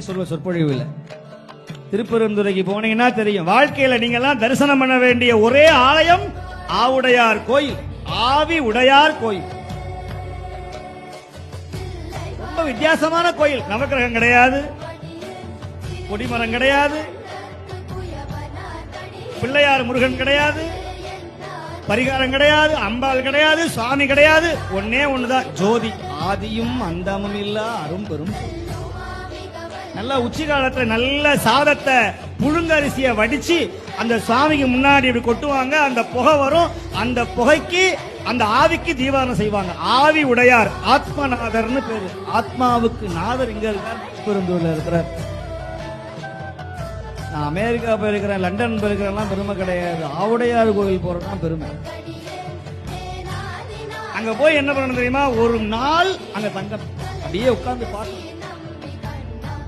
சொல்ல சொற்பொழிவு இல்லை. திருப்பெருந்துறைக்கு போனீங்கன்னா தெரியும். வாழ்க்கையில நீங்க எல்லாம் தரிசனம் பண்ண வேண்டிய ஒரே ஆலயம் ஆவுடையார் கோயில். ஆவி உடையார் கோயில். ரொம்ப வித்தியாசமான கோயில். நவக்கிரகம் கிடையாது. கொடிமரம் கிடையாது. பிள்ளையார் முருகன் கிடையாது. பரிகாரம் கிடையாது. அம்பாள் கிடையாது. சுவாமி கிடையாது. ஒன்னே ஒண்ணுதான். ஜோதி ஆதியும் அந்தமும் இல்ல அரும்பெரும் நல்ல உச்சி காலத்துல நல்ல சாதத்தை புழுங்கரிசிய வடிச்சு அந்த சுவாமிக்கு முன்னாடி இப்படி கொட்டுவாங்க. அந்த புகை வரும். அந்த புகைக்கு அந்த ஆவிக்கு தீபாரணம் செய்வாங்க. ஆவி உடையார் ஆத்மநாதர்னு பேரு. ஆத்மாவுக்கு நாதர் இங்க இருக்கார் பெருந்தூர்ல இருக்கிறார். நான் அமெரிக்கா போயிருக்கிறேன் லண்டன் போயிருக்கிறேன்லாம் பெருமை கிடையாது. ஆவுடையார் கோவில் போறதுதான் பெருமை. அங்க போய் என்ன பண்ணணும் தெரியுமா? ஒரு நாள் அங்க தங்க அப்படியே உட்கார்ந்து பார்க்கணும்.